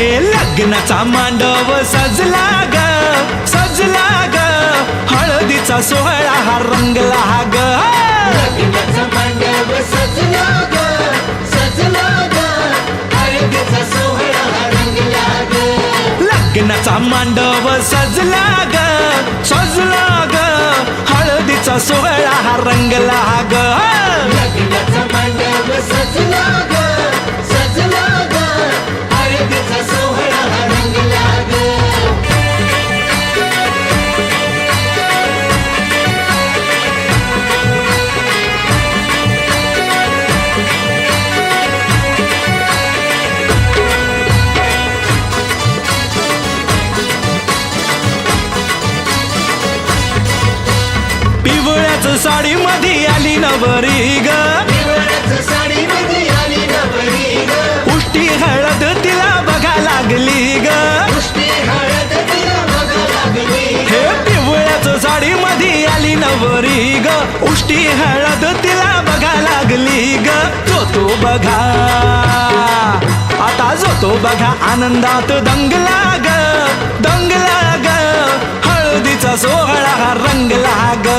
हे लग्नाचा मांडव सजला ग सजला ग. हळदीचा सोहळा हा रंगला ग. लग्नाचा मांडव सजला ग सजला ग. हळदीचा सोहळा हा रंगला ग. लग्नाचा मांडव सजला ग सजला ग. हळदीचा सोहळा हा रंगला ग. लग्नाचा मांडव सजला ग पिवळ्याच साडी मध्ये आली नवरी ग. उष्टी हळद तिला बघा लागली ग. हे पिवळ्याच साडी मध्ये आली नवरी ग. उष्टी हळद तिला बघा लागली ग. तो तो बघा. आता जो तो बघा आनंदात दंगला ग. दंगला ग. हळदीचा सोहळा हा रंगला ग.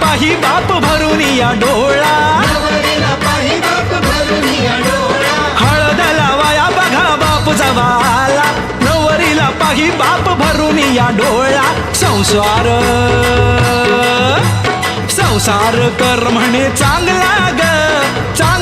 पाही बाप भरून या डोळा. पाही बाप भरून या डोळा हळद लावाया बघा बाप जवाला. नवरीला पाही बाप भरून या डोळा. संसार संसार कर म्हणे चांगला ग. चांगला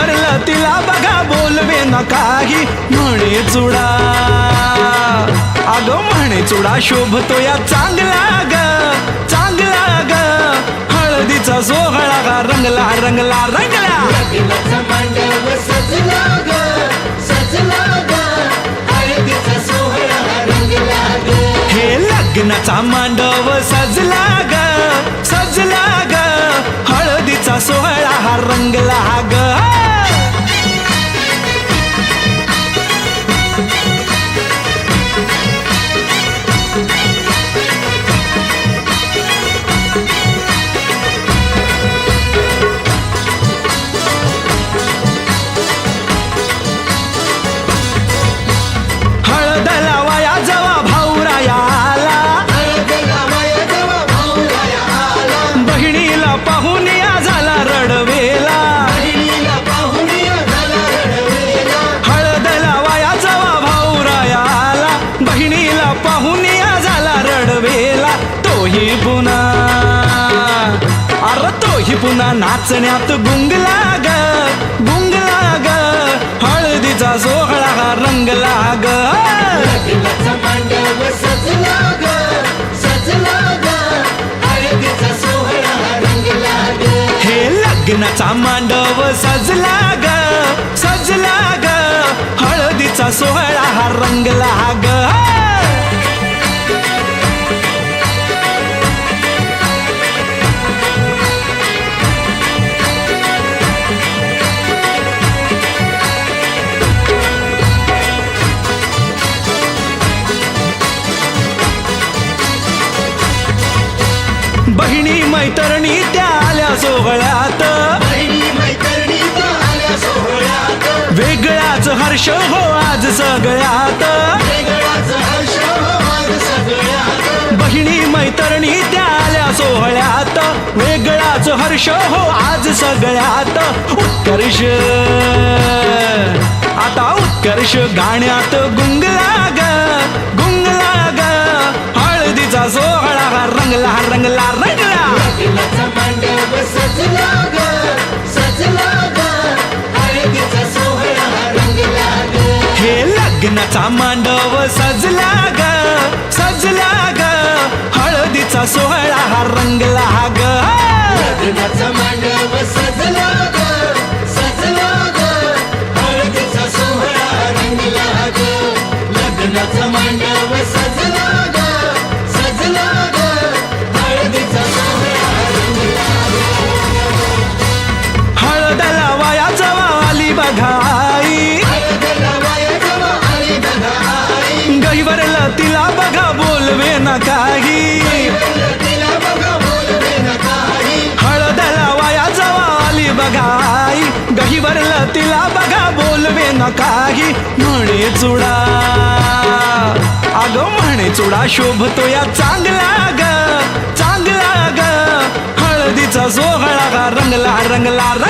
गहिवरला तिला बघा बोलवे ना काही. म्हणे चुडा. अगं म्हणे चुडा शोभतो या चांगला ग चांगला ग. हळदीचा सोहळा गा रंगला रंगला रंगला. हे लग्नाचा मांडव सोहळा हा रंगला ग. हळद नाचण्यात गुंगला ग गुंगला ग हळदीचा सोहळा हा रंगला ग लग्नाचा मांडव सजला ग सजला ग हळदीचा सोहळा हा रंगला ग हे लग्नाचा मांडव सजला ग सजला ग हळदीचा सोहळा हा रंगला ग मैत्रिणी त्या आल्या सोहळ्यात. बहिणी वेगळाच हर्ष हो आज सगळ्यात. हो बहिणी मैत्रिणी त्या आल्या सोहळ्यात. वेगळाच हर्ष हो आज सगळ्यात. उत्कर्ष. आता उत्कर्ष गाण्यात गुंगला ग गुंगला ग हळदीचा सोहळा रंगला रंगला रंगला. हे लग्नाचा मांडव सजला ग सजला ग हळदीचा सोहळा हा रंगला ग लग्नाचा मांडव सजला ग सजला ग हळदीचा सोहळा रंगला ग लग्नाचा मांडव ना काही तिला बघा बोलवे हळदला वाली बघाई. गहीवरलं तिला बघा बोलवे ना काही म्हणे चुडा. अगं म्हणे चुडा शोभतो या चांगला ग चांगला ग. हळदीचा सोहळा रंगला रंगला रंगला.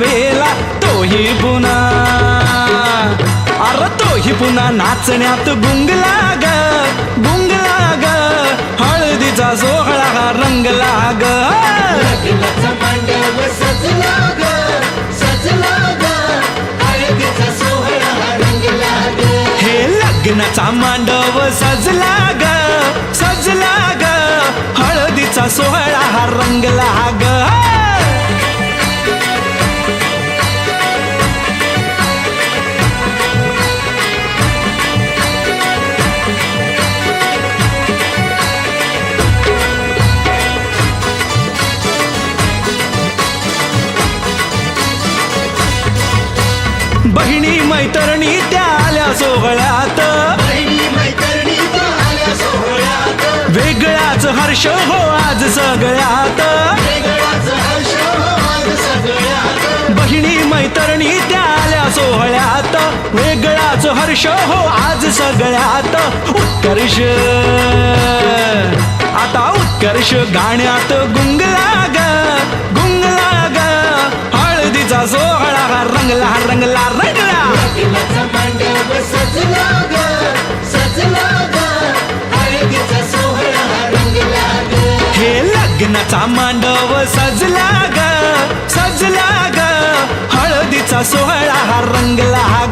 रडवेला तोही पुन्हा अरे तोही पुन्हा नाचण्यात गुंगला ग गुंगला हा ग हळदीचा सोहळा रंगला ग हे लग्नाचा मांडव सजला ग सजला ग हळदीचा सोहळा हा रंगला ग मैत्रिणी त्या आल्या सोहळ्यात. वेगळाच हर्ष हो आज सगळ्यात. बहिणी मैत्रिणी त्या आल्या सोहळ्यात. वेगळाच हर्ष हो आज सगळ्यात. उत्कर्ष. आता उत्कर्ष गाण्यात गुंगला ग सोहळा हा रंगला हा